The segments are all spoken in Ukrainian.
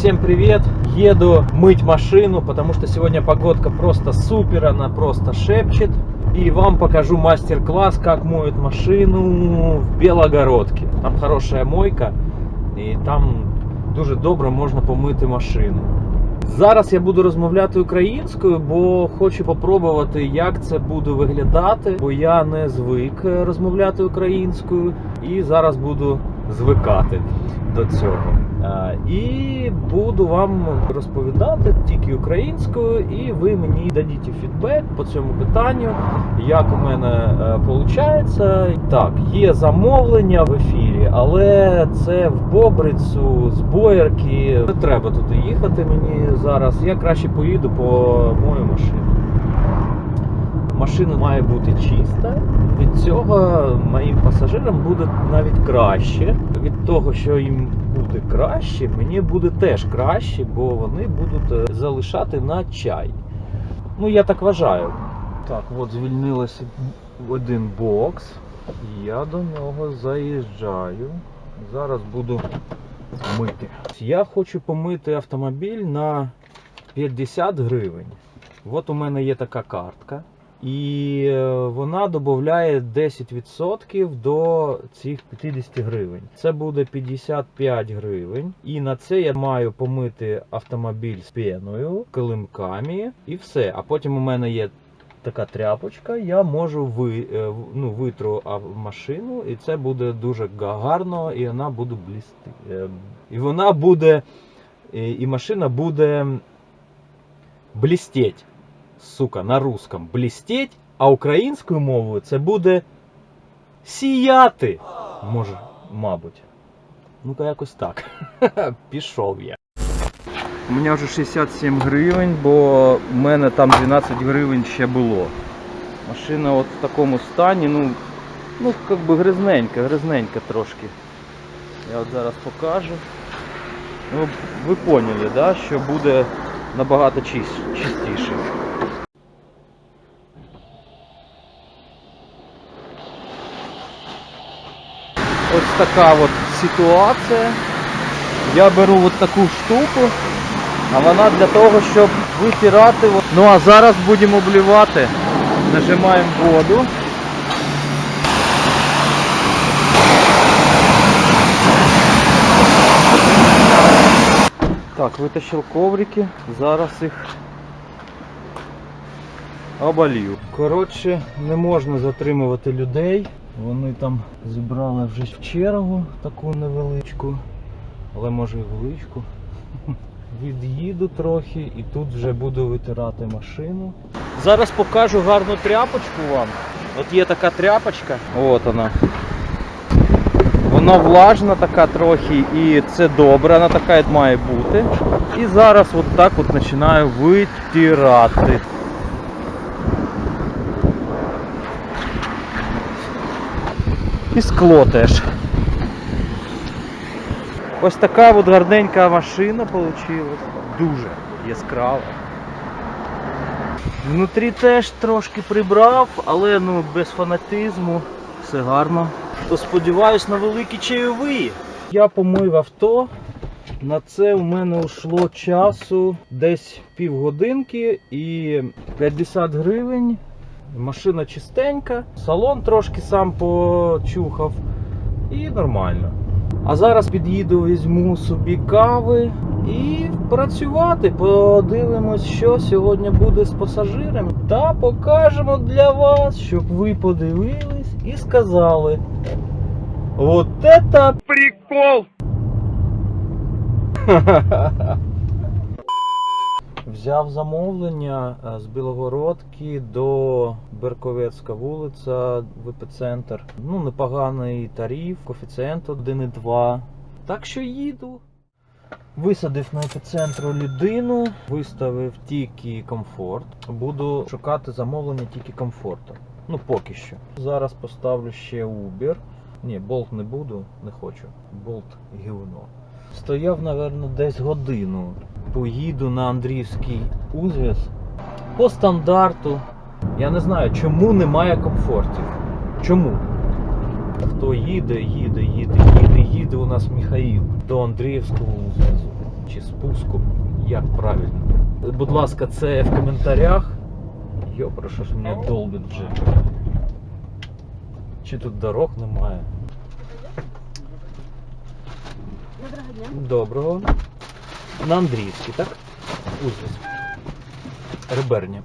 всем привет! Еду мыть машину, потому что сегодня погодка просто супер, она просто шепчет. И вам покажу мастер-класс, как моют машину в Белогородке. Там хорошая мойка, і там дуже добре можна помити машину. Зараз я буду розмовляти українською, бо хочу попробувати, як це буде виглядати, бо я не звик е, розмовляти українською і зараз буду звикати до цього. Е, І буду вам розповідати тільки українською, і ви мені дадіть фідбек по цьому питанню, як у мене виходить. Так, є замовлення в ефірі, але це в Бобрицю, з Боярки. Не треба туди їхати мені зараз. Я краще поїду по мою машину. Машина має бути чиста. Від цього моїм пасажирам буде навіть краще. Від того, що їм буде краще, мені буде теж краще, бо вони будуть е, залишати на чай. Ну, я так вважаю. Так, от звільнилося один бокс. Я до нього заїжджаю. Зараз буду мити. Я хочу помити автомобіль на 50 гривень. От у мене є така картка. І е, вона додає 10% до цих 50 гривень. Це буде 55 гривень. І на це я маю помити автомобіль з пеною, килимками і все. А потім у мене є така тряпочка, я можу ви, е, ну, витру машину, і це буде дуже гарно, і вона буде блісти. е, І вона буде. І і машина буде блістеть. Сука, на русском блістеть, а українською мовою це буде сіяти. Може, мабуть. Ну-ка, якось так. Пішов я. У мене вже 67 гривень, бо в мене там 12 гривень ще було. Машина от в такому стані, ну, ну як би гризненька, гризненька трошки. Я от зараз покажу. Ну, ви поняли, да, що буде набагато чис- чистіше. Ось така от ситуація. Я беру от таку штуку, а вона для того, щоб витирати. Ну а зараз будемо обливати. Нажимаємо воду. Так, витащив коврики, зараз їх оболію. Коротше, не можна затримувати людей. Вони там зібрали вже в чергу таку невеличку, але може і величку. Від'їду трохи і тут вже буду витирати машину. Зараз покажу гарну тряпочку вам. От є така тряпочка. От вона. Вона влажна така трохи і це добре, вона така має бути. І зараз от так от починаю витирати. І скло теж. Ось така от гарненька машина вийшла. Дуже яскрава. Внутрі теж трошки прибрав, але ну без фанатизму. Все гарно. То сподіваюсь на великі чайові. Я помив авто. На це у мене йшло часу десь півгодинки і 50 гривень. Машина чистенька, салон трошки сам почухав і нормально. А зараз під'їду, візьму собі кави і працювати. Подивимось, що сьогодні буде з пасажирами. Та покажемо для вас, щоб ви подивились і сказали. Вот это прикол! Взяв замовлення е, з Білогородки до Берковецька вулиця в епіцентр. Ну, непоганий тариф, коефіцієнт 1,2. Так що їду. Висадив на епіцентру людину, виставив тільки комфорт. Буду шукати замовлення тільки комфорту. Ну, поки що. Зараз поставлю ще Uber. Ні, болт не буду, не хочу. Болт гівно. Стояв, напевно, десь годину. Поїду на Андріївський узвіз. По стандарту. Я не знаю, чому немає комфортів. Чому? Хто їде, їде, їде, їде, їде у нас Михаїл до Андріївського узвізу. чи спуску. Як правильно? Будь ласка, це в коментарях. Йопра, що ж мене долбить вже. Чи тут дорог немає? Доброго дня. Доброго. На Андріївській, так? Узліс. Реберня.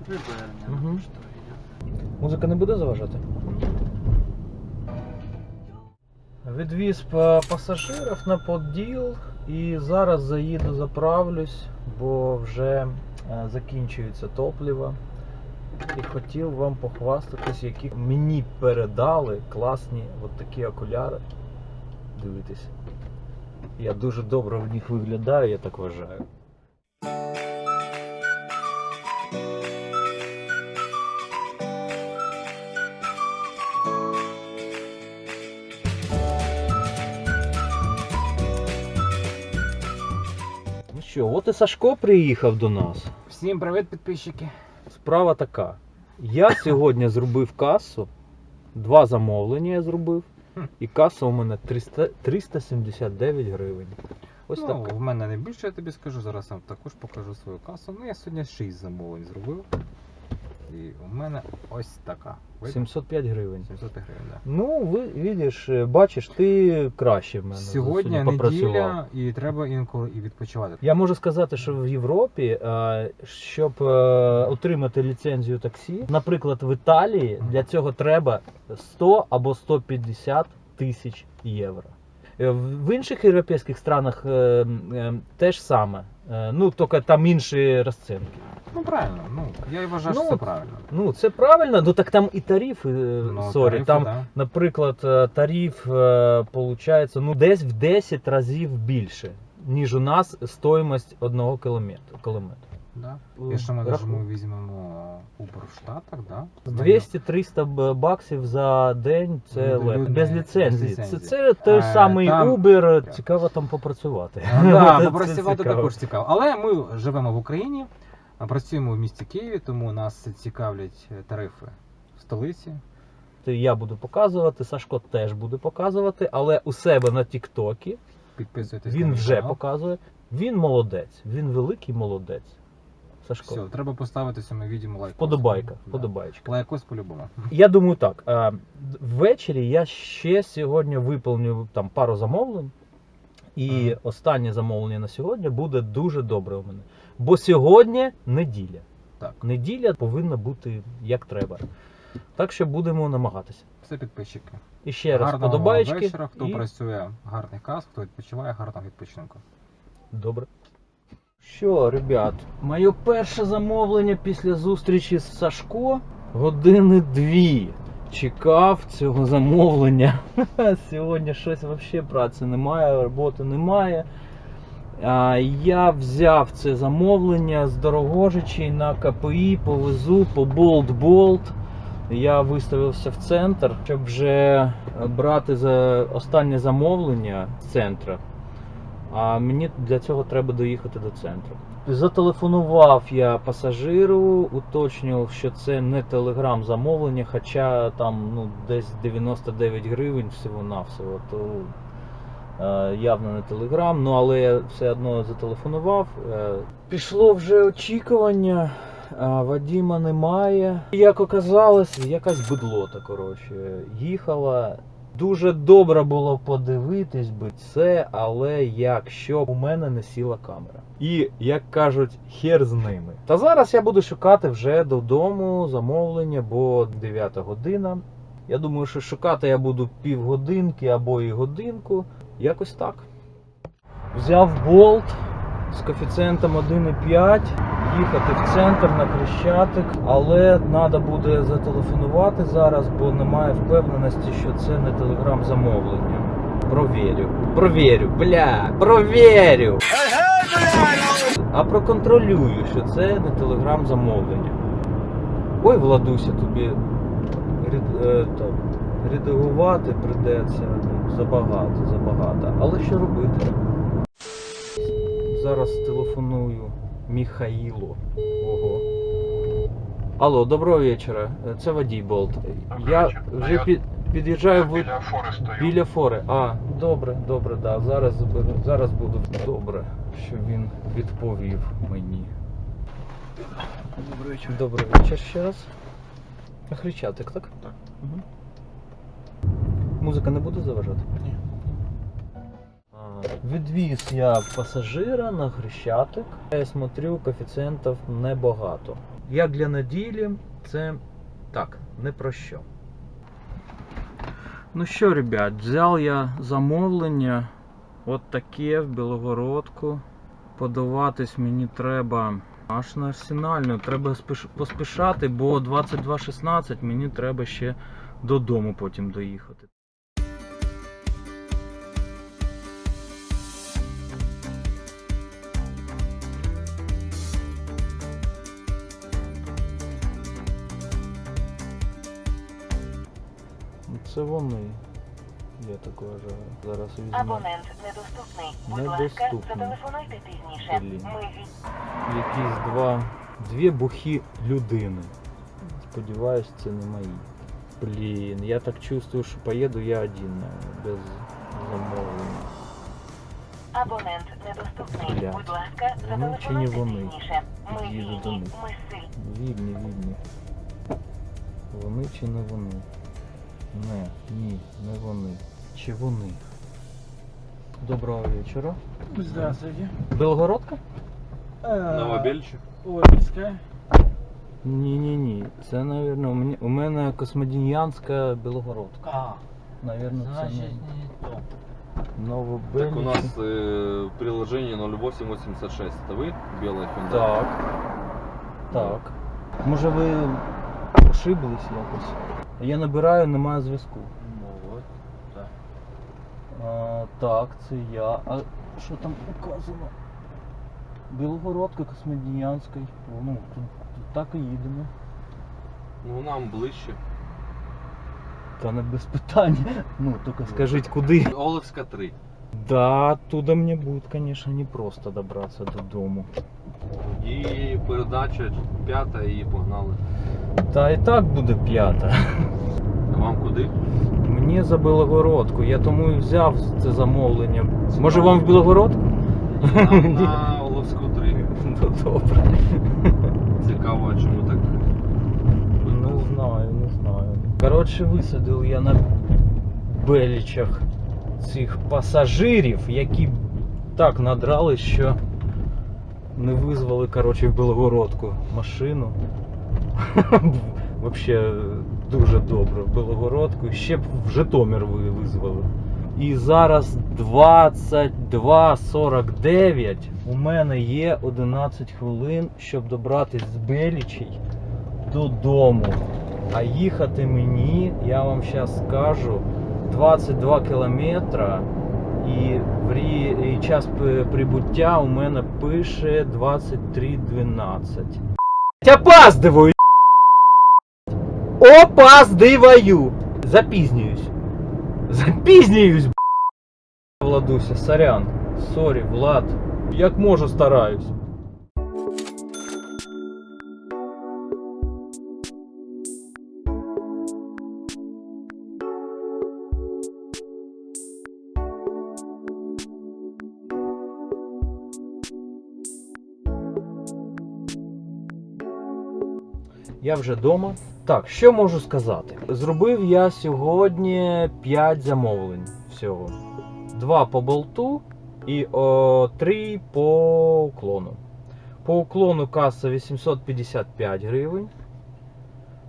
Мгм. Музика не буде заважати? Відвіз пасажирів на поділ і зараз заїду заправлюсь, бо вже е, закінчується топливо. І хотів вам похвастатись, які мені передали класні от такі окуляри. Дивитись. Я дуже добре в них виглядаю, я так вважаю. Ну що, от і Сашко приїхав до нас. Всім привіт, підписчики. Справа така. Я сьогодні зробив касу, два замовлення я зробив. і каса у мене 300, 379 гривень. Ось ну, так. в мене не більше, я тобі скажу. Зараз я вам також покажу свою касу. Ну, я сьогодні 6 замовлень зробив. І у мене ось така. Видно? 705 гривень. 700 гривень, да. Ну, ви видиш, е, бачиш, ти краще в мене. Сьогодні попрацював. неділя і треба інколи і відпочивати. Я можу сказати, що в Європі, е, щоб е, отримати ліцензію таксі, наприклад, в Італії для цього треба 100 або 150 тисяч євро. Е, В інших європейських странах е, е, те ж саме. Ну, тільки там інші розцінки. Ну правильно, ну я вважаю, Ну, що це правильно. Ну, це правильно, ну так там і тарифи, Ну, сорі, тарифи, там, да. наприклад, тариф получається ну, десь в 10 разів більше, ніж у нас стоїмость одного кілометру. Да. Якщо ми навіть ми візьмемо Uber в Штатах, да? 200-300 баксів за день це Люди- легко. без ліцензії. Це, це той Е, самий там- Uber, цікаво там попрацювати. Ну, да, попрацювати цікаво. також цікаво. Але ми живемо в Україні, працюємо в місті Києві, тому нас цікавлять е, тарифи в столиці. Я буду показувати, Сашко теж буде показувати, але у себе на Тіктокі Підписуйтесь він вже канал. показує. Він молодець, він великий молодець. Сашко. Все, треба поставити цьому відео лайк. Подобайка, Да. подобаєчка. Лайкос по-любому. Я думаю так. а, Ввечері я ще сьогодні виповню там пару замовлень. І Ага. останнє замовлення на сьогодні буде дуже добре у мене. Бо сьогодні неділя. Так, Неділя повинна бути як треба. Так що будемо намагатися. все підписчики. І ще раз Гарного подобаєчки. вечора. Хто і... працює, гарний кас, хто відпочиває, гарного відпочинку. Добре. Що, ребят, моє перше замовлення після зустрічі з Сашко години дві. Чекав цього замовлення. Сьогодні щось взагалі праці немає, роботи немає. А, я взяв це замовлення з Дорогожичі на КПІ, повезу по болт-болт. Я виставився в центр, щоб вже брати за останнє замовлення з центру. А мені для цього треба доїхати до центру. Зателефонував я пасажиру, уточнював, що це не телеграм замовлення, хоча там ну, десь 99 гривень всього-навсього, то е, явно не телеграм. Ну але я все одно зателефонував. Е, пішло вже очікування. А Вадіма немає. Як оказалось, якась бидлота, коротше, їхала. Дуже добре було подивитись би це, але якщо у мене не сіла камера. І як кажуть, хер з ними. Та зараз я буду шукати вже додому замовлення, бо 9 година. Я думаю, що шукати я буду півгодинки або і годинку. Якось так. Взяв болт з коефіцієнтом 1,5, їхати в центр на Хрещатик, але треба буде зателефонувати зараз, бо немає впевненості, що це не телеграм замовлення. Провірю. Провірю, бля, провірю. А проконтролюю, що це не телеграм замовлення. Ой, Владуся, тобі е, редагувати придеться ну, забагато, забагато. Але що робити? Зараз телефоную Міхаїлу. Ого. Алло, доброго вечора. Е, Це водій Болт. Я вечір. вже Я- під, під'їжджаю в Біля фори стою. біля фори. А, добре, добре, да. Зараз заберу. Зараз буду. Добре. що він відповів мені. Добрий вечір. Добрий вечір ще раз. Хрещатик, так? Так. Угу. Музика не буде заважати? Відвіз я пасажира на Хрещатик. Я смотрю, коефіцієнтів небагато. Як для неділі, це так, не про що. Ну що, ребят, взяв я замовлення. От таке в Білогородку. Подаватись мені треба аж на арсенальну. Треба поспішати, бо 22.16 мені треба ще додому потім доїхати. Це вони. Я так вважаю. Зараз візьму. Абонент недоступний. Будь ласка, зателефонуйте пізніше. Ми від... Якісь два. Дві бухі людини. Сподіваюсь, це не мої. Блін, я так чувствую, що поїду я один без замовлення. Абонент недоступний. Блядь. Будь ласка, Вони чи не вони? пізніше. Ми Їду до вільні. них. Ми сильні. Відні, відні. Вони чи не вони? Не, ні, не вони. Чи вони? Доброго вечора. Здравствуйте. Белгородка? Новобельчик. Ольгинская. Ні, ні, ні. Це, напевно, у мене, у мене космодем'янська Білогородка. А, Наверно, це значит не не то. Новобельчик. Так у нас э, приложение 0886. Это вы? Белая Hyundai? Так. Так. Може ви ошиблись якось? Я набираю, немає зв'язку. Ну вот, да. А, так, це я. А що там указано? Білогородка Космодіянська. Ну, тут, тут так і їдемо. Ну нам ближче. Та не без питань. Ну, тільки скажіть куди. Олевська 3. Да, оттуда мне будет, конечно, непросто добраться додому. І передача п'ята і погнали. Та і так буде п'ята. А вам куди? Мені за Білогородку, я тому і взяв це замовлення. Може вам в Білогородку? Нам на Олевську 3. Ну добре. Цікаво, а чому так? Не знаю, не знаю. Коротше, висадив я на белічах цих пасажирів, які так надрали, що не визвали коротше, в Білогородку машину. Взагалі дуже добре в Білогородку. Ще б в Житомир визвали. І зараз 22.49. У мене є 11 хвилин, щоб добратися з Белічей додому. А їхати мені, я вам зараз скажу, 22 кілометра. І, і час прибуття у мене пише 23.12. Опаздываю! Опаздываю! Запізнююсь. Запізнююсь, б***ь. Владуся, сорян. Сорі, Влад. Як можу, стараюсь. Я вже вдома. Так, що можу сказати? Зробив я сьогодні 5 замовлень всього. Два по болту і о, 3 по уклону. По уклону каса 855 гривень.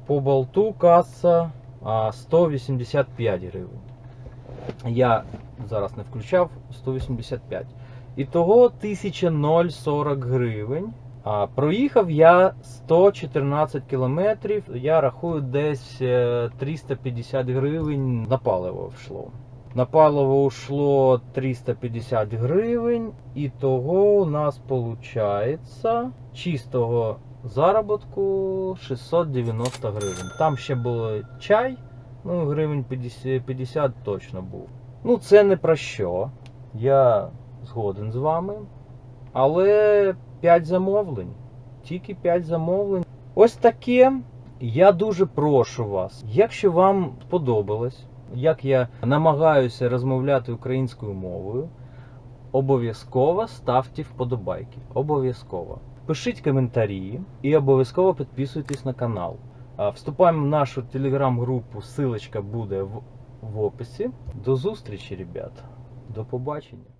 По болту каса 185 гривень. Я зараз не включав 185. Ітого 1040 гривень. А проїхав я 114 кілометрів. Я рахую десь е, 350 гривень на паливо йшло. На паливо йшло 350 гривень, і того у нас виходить чистого заробітку 690 гривень. Там ще було чай, ну гривень 50, 50 точно був. Ну це не про що. Я згоден з вами. Але 5 замовлень. Тільки 5 замовлень. Ось таке. Я дуже прошу вас, якщо вам сподобалось, як я намагаюся розмовляти українською мовою, обов'язково ставте вподобайки. Обов'язково. Пишіть коментарі і обов'язково підписуйтесь на канал. Вступаємо в нашу телеграм-групу, ссылочка буде в, в описі. До зустрічі, ребят. До побачення.